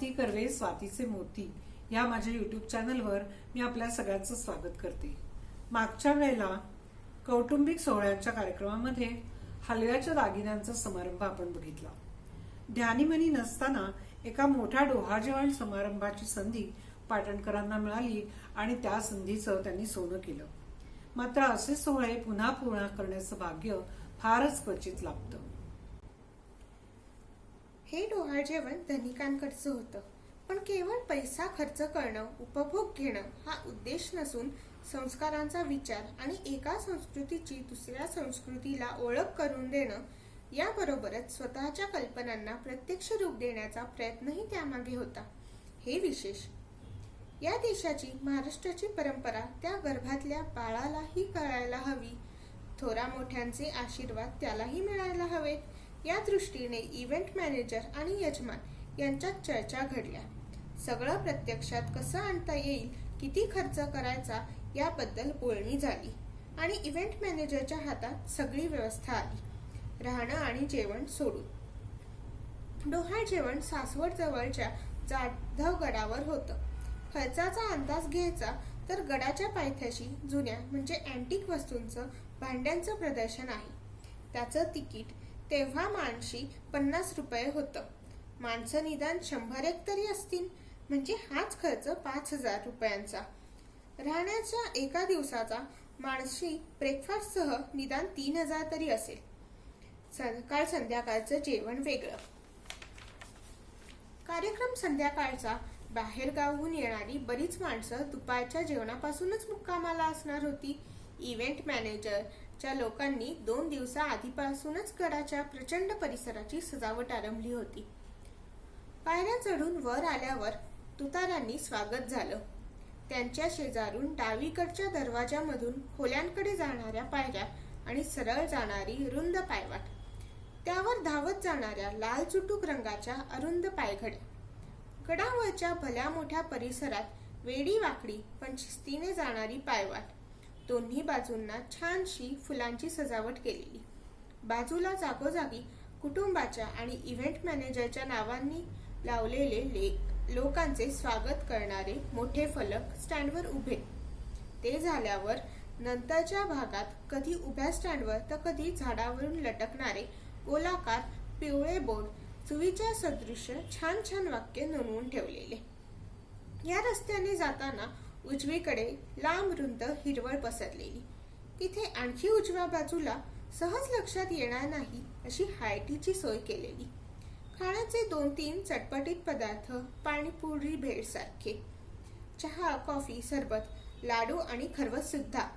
स्वाती कर्वे स्वातीचे मोती या माझ्या युट्यूब चॅनलवर मी आपल्या सगळ्यांचं स्वागत करते. मागच्या वेळेला कौटुंबिक सोहळ्यांच्या कार्यक्रमामध्ये हलव्याच्या दागिन्यांचा समारंभ आपण बघितला. ध्यानीमनी नसताना एका मोठ्या डोहाजेवण समारंभाची संधी पाटणकरांना मिळाली आणि त्या संधीचं त्यांनी सोनं केलं. मात्र असे सोहळे पुन्हा पूर्ण करण्याचं भाग्य फारच क्वचित लाभतं. हे डोहाळ जेवण धनिकांकडचं होतं. पण केवळ पैसा खर्च करणं उपभोग घेणं हा उद्देश नसून संस्कारांचा विचार आणि एका संस्कृतीची दुसऱ्या संस्कृतीला ओळख करून देणं याबरोबरच स्वतःच्या कल्पनांना प्रत्यक्ष रूप देण्याचा प्रयत्नही त्यामागे होता. हे विशेष. या देशाची महाराष्ट्राची परंपरा त्या गर्भातल्या बाळालाही कळायला हवी. थोरा मोठ्यांचे आशीर्वाद त्यालाही मिळायला हवेत. या दृष्टीने इव्हेंट मॅनेजर आणि यजमान यांच्यात चर्चा घडल्या. सगळं प्रत्यक्षात कसं आणता येईल किती खर्च करायचा याबद्दल बोलणी झाली आणि इव्हेंट मॅनेजरच्या हातात सगळी व्यवस्था आली. राहणं आणि जेवण सोडून. डोहा जेवण सासवड जवळच्या जाधव गडावर होतं. खर्चाचा अंदाज घ्यायचा तर गडाच्या पायथ्याशी जुन्या म्हणजे अँटिक वस्तूंचं भांड्यांचं प्रदर्शन आहे. त्याचं तिकीट तेव्हा माणशी पन्नास रुपये होतं. माणसं निदान शंभर एक तरी असतील. म्हणजे हाच खर्च पाच हजार रुपयांचा. राहण्याच्या एका दिवसाचा माणशी ब्रेकफास्टसह निदान तीन हजार तरी असेल. सकाळ संध्याकाळचं जेवण वेगळं. कार्यक्रम संध्याकाळचा. बाहेरगावहून येणारी बरीच माणसं दुपारच्या जेवणापासूनच मुक्कामाला असणार होती. इव्हेंट मॅनेजर च्या लोकांनी दोन दिवसा आधीपासूनच गडाच्या प्रचंड परिसराची सजावट आरंभली होती. पायऱ्या चढून वर आल्यावर तुतारांनी स्वागत झालं. त्यांच्या शेजारून डावीकडच्या दरवाजामधून खोल्यांकडे जाणाऱ्या पायऱ्या आणि सरळ जाणारी रुंद पायवाट. त्यावर धावत जाणाऱ्या लाल चुटूक रंगाच्या अरुंद पायघड्या गडावरच्या भल्या मोठ्या परिसरात वेडी वाकडी पण शिस्तीने जाणारी पायवाट. दोन्ही बाजूंना छानशी फुलांची सजावट केलेली. बाजूला जागोजागी कुटुंबाच्या आणि इव्हेंट मॅनेजरच्या नावांनी लावलेले लेख लोकांचे स्वागत करणारे मोठे फलक स्टँडवर उभे. ते झाल्यावर नंतरच्या भागात कधी उभ्या स्टँडवर तर कधी झाडावरून लटकणारे गोलाकार पिवळे बोर्ड सुविचार सदृश छान छान वाक्य नोंदवून ठेवलेले. या रस्त्याने जाताना उजवीकडे लांब रुंद हिरवळ पसरलेली. तिथे आणखी उजव्या बाजूला सहज लक्षात येणार नाही अशी हायटीची सोय केलेली. खाण्याचे दोन तीन चटपटीत पदार्थ पाणीपुरी भेळसारखे. चहा कॉफी सरबत लाडू आणि खरवस सुद्धा.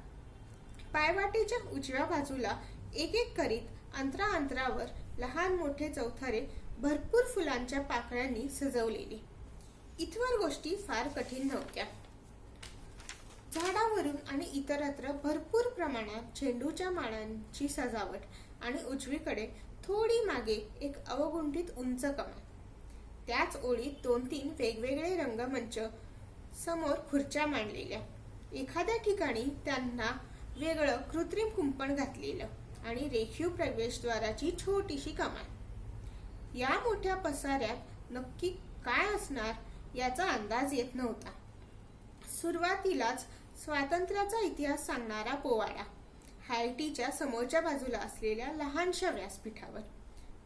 पायवाटेच्या उजव्या बाजूला एक एक करीत अंतरा अंतरावर लहान मोठे चौथरे भरपूर फुलांच्या पाकळ्यांनी सजवलेले. इथवर गोष्टी फार कठीण नव्हत्या. झाडावरून आणि इतरत्र भरपूर प्रमाणात झेंडूच्या माळांची सजावट आणि उजवीकडे थोडी मागे एक अवगुंठित उंच कमान. त्याच ओळीत दोन तीन वेगवेगळे रंगमंच समोर खुर्च्या मांडलेल्या. एखाद्या ठिकाणी त्यांना वेगळं कृत्रिम कुंपण घातलेलं आणि रेखीव प्रवेशद्वाराची छोटीशी कमान. या मोठ्या पसाऱ्यात नक्की काय असणार याचा अंदाज येत नव्हता. सुरुवातीलाच स्वातंत्र्याचा इतिहास सांगणारा पोवाडा हायटीच्या समोरच्या बाजूला असलेल्या लहानशा व्यासपीठावर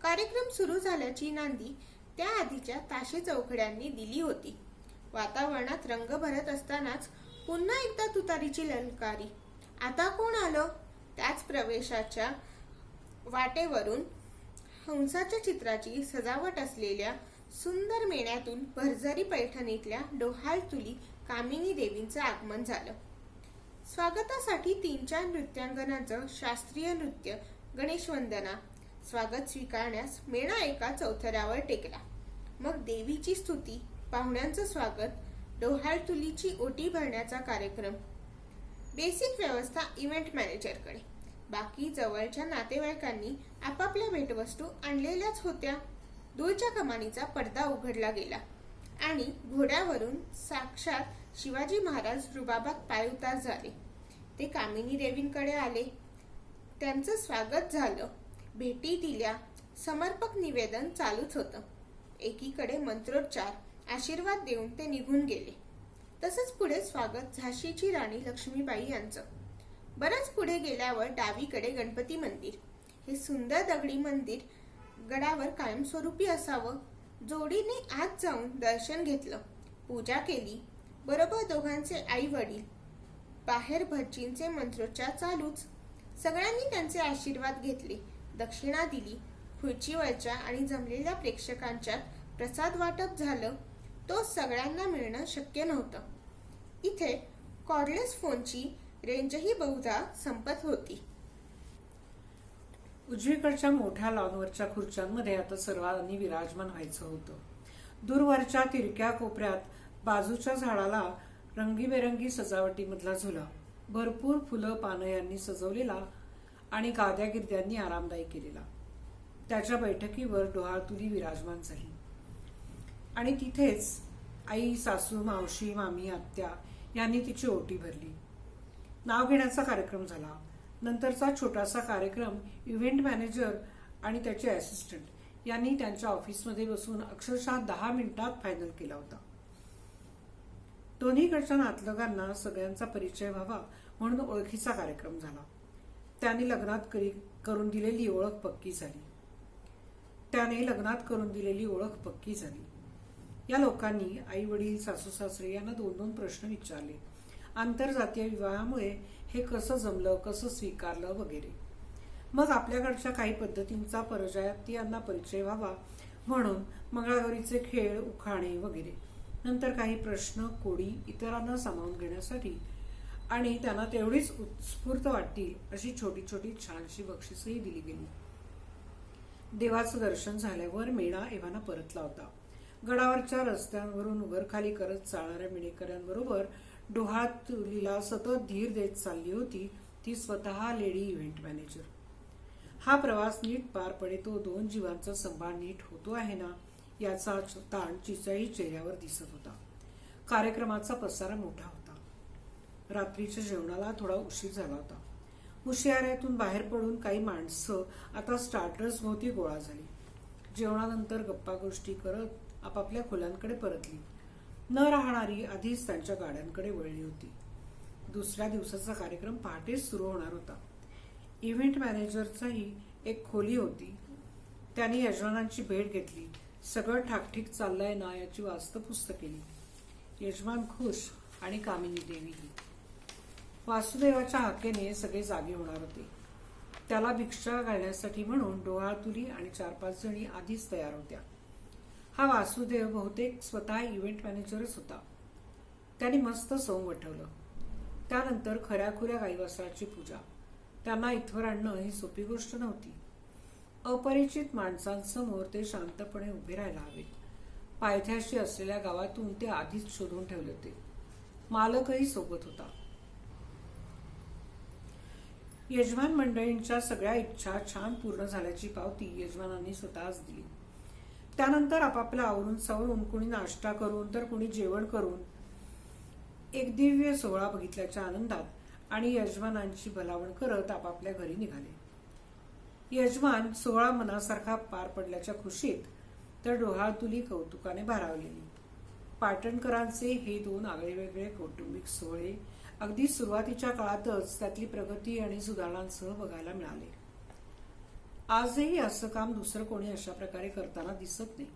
कार्यक्रम सुरू झाल्याची नांदी त्या आधीच्या ताशे चौकड्यांनी दिली होती. वातावरणात रंग भरत असतानाच पुन्हा एकदा तुतारीची ललकारी. आता कोण आलं? त्याच प्रवेशाच्या वाटेवरून हंसाच्या चित्राची सजावट असलेल्या सुंदर मेण्यातून भरझरी पैठणीतल्या डोहाल तुली कामिनी देवींचं आगमन झालं. स्वागतासाठी तीन चार नृत्यांगनाचं शास्त्रीय नृत्य गणेश वंदना स्वागत स्वीकारण्यास मेणा एका चौथऱ्यावर टेकला. मग देवीची स्तुती पाहुण्यांचं स्वागत डोहाळ तुलीची ओटी भरण्याचा कार्यक्रम. बेसिक व्यवस्था इव्हेंट मॅनेजरकडे. बाकी जवळच्या नातेवाईकांनी आपापल्या भेटवस्तू आणलेल्याच होत्या. दूरच्या कमानीचा पडदा उघडला गेला आणि घोड्यावरून साक्षात शिवाजी महाराज रुबाबात पायउतार झाले. ते कामिनी देवींकडे आले. त्यांचं स्वागत झालं. भेटी दिल्या. समर्पक निवेदन चालूच होतं. एकीकडे मंत्रोच्चार आशीर्वाद देऊन ते निघून गेले. तसंच पुढे स्वागत झाशीची राणी लक्ष्मीबाई यांचं. बरंच पुढे गेल्यावर डावीकडे गणपती मंदिर. हे सुंदर दगडी मंदिर गडावर कायमस्वरूपी असावं. जोडीने आत जाऊन दर्शन घेतलं. पूजा केली. बरोबर दोघांचे आई वडील बाहेर भटजींचे मंत्रोच्चार चालूच. सगळ्यांनी त्यांचे आशीर्वाद घेतले दक्षिणा दिली खुर्चीवरच्या आणि जमलेल्या प्रेक्षकांच्यात प्रसाद वाटप झालं. तो सगळ्यांना मिळणं शक्य नव्हतं. इथे कॉर्डलेस फोनची रेंजही बहुधा संपत होती. उजवीकडच्या मोठ्या लॉनवरच्या खुर्च्यांमध्ये आता सर्वांनी विराजमान व्हायचं होतं. दूरवरच्या तिरक्या कोपऱ्यात बाजूच्या झाडाला रंगीबेरंगी सजावटीमधला झुला भरपूर फुलं पानं यांनी सजवलेला आणि गाद्या गिरद्यांनी आरामदायी केलेला. त्याच्या बैठकीवर डोहाळतुली विराजमान झाली. आणि तिथेच आई सासू मावशी मामी आत्या यांनी तिची ओटी भरली. नाव घेण्याचा कार्यक्रम झाला. नंतरचा छोटासा कार्यक्रम इव्हेंट मॅनेजर आणि त्याचे असिस्टंट यांनी त्यांच्या ऑफिसमध्ये बसून अक्षरशः दहा मिनिटात फायनल केला होता. दोन्हीकडच्या नातलगांना सगळ्यांचा परिचय व्हावा म्हणून ओळखीचा कार्यक्रम झाला. त्याने लग्नात करी करून दिलेली ओळख पक्की झाली. त्याने लग्नात करून दिलेली ओळख पक्की झाली. या लोकांनी आई वडील सासू सासरे यांना दोन दोन प्रश्न विचारले. आंतरजातीय विवाहामुळे हे कसं जमलं कसं स्वीकारलं वगैरे. मग आपल्याकडच्या काही पद्धतींचा परजाती यांना परिचय व्हावा म्हणून मंगळागौरीचे खेळ उखाणे वगैरे. नंतर काही प्रश्न कोडी इतरांना सामावून घेण्यासाठी आणि त्यांना तेवढीच उत्स्फूर्त वाटतील अशी छोटी छोटी छानशी बक्षिसही दिली गेली. देवाचं दर्शन झाल्यावर मेणा एव्हाना परतला होता गडावरच्या रस्त्यांवरून उघरखाली करत चालणाऱ्या मिणेकऱ्यांबरोबर डोहात तुलीला सतत धीर देत चालली होती ती स्वतः लेडी इव्हेंट मॅनेजर. हा प्रवास नीट पार पडे तो दोन जीवांचा संभाळ नीट होतो आहे ना? याचा ताण तिच्याही चेहऱ्यावर दिसत होता. कार्यक्रमाचा पसारा मोठा होता. रात्रीच्या जेवणाला थोडा उशीर झाला होता. हुशियाऱ्यातून बाहेर पडून काही माणसं आता स्टार्टर्स भोवती गोळा झाली. जेवणानंतर गप्पा गोष्टी करत आपापल्या खोल्यांकडे परतली. न राहणारी आधीच त्यांच्या गाड्यांकडे वळली होती. दुसऱ्या दिवसाचा कार्यक्रम पहाटेच सुरू होणार होता. इव्हेंट मॅनेजरचाही एक खोली होती. त्यांनी यजमानांची भेट घेतली. सगळं ठाकठीक चाललंय ना याची वास्तव केली यजमान खुश आणि कामिनी देवीही वासुदेवाच्या हाकेने सगळे जागे होणार होते. त्याला भिक्षा घालण्यासाठी म्हणून डोहाळतुली आणि चार पाच जणी आधीच तयार होत्या. हा वासुदेव बहुतेक स्वतः इव्हेंट मॅनेजरच होता. त्याने मस्त सोंग वठवलं त्यानंतर खऱ्याखुऱ्या गाईवासराची पूजा. त्यांना इथवर आणणं ही सोपी गोष्ट नव्हती. अपरिचित माणसांसमोर ते शांतपणे उभे राहायला हवेत पायथ्याशी असलेल्या गावातून ते आधीच शोधून ठेवले होते. मालकही सोबत होता. यजमान मंडळींच्या सगळ्या इच्छा छान पूर्ण झाल्याची पावती यजमानांनी स्वतःच दिली. त्यानंतर आपापलं आवरून सावरून कुणी नाश्ता करून तर कुणी जेवण करून एक दिव्य सोहळा बघितल्याच्या आनंदात आणि यजमानांची भलावण करत आपापल्या घरी निघाले. यजमान सोहळा मनासारखा पार पडल्याच्या खुशीत तर डोहाळतुली कौतुकाने भारावलेली. पाटणकरांचे हे दोन आगळेवेगळे कौटुंबिक सोहळे अगदी सुरुवातीच्या काळातच त्यातली प्रगती आणि सुधारणांसह बघायला मिळाले. आजही असं काम दुसरं कोणी अशा प्रकारे करताना दिसत नाही.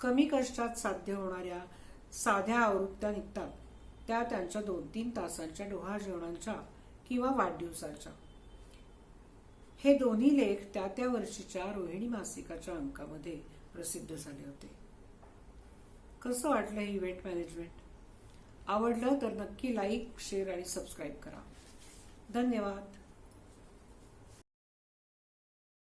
कमी कष्टात साध्य होणाऱ्या साध्या आवृत्त्या निघतात. त्या त्यांच्या दोन तीन तासांच्या डोहा जेवणांच्या किंवा वाढदिवसाच्या. हे दोन्ही लेख त्या त्या वर्षीच्या रोहिणी मासिकाच्या अंकामध्ये प्रसिद्ध झाले होते. कसं वाटलं हे इव्हेंट मॅनेजमेंट आवडलं तर नक्की लाईक शेअर आणि सबस्क्राईब करा. धन्यवाद.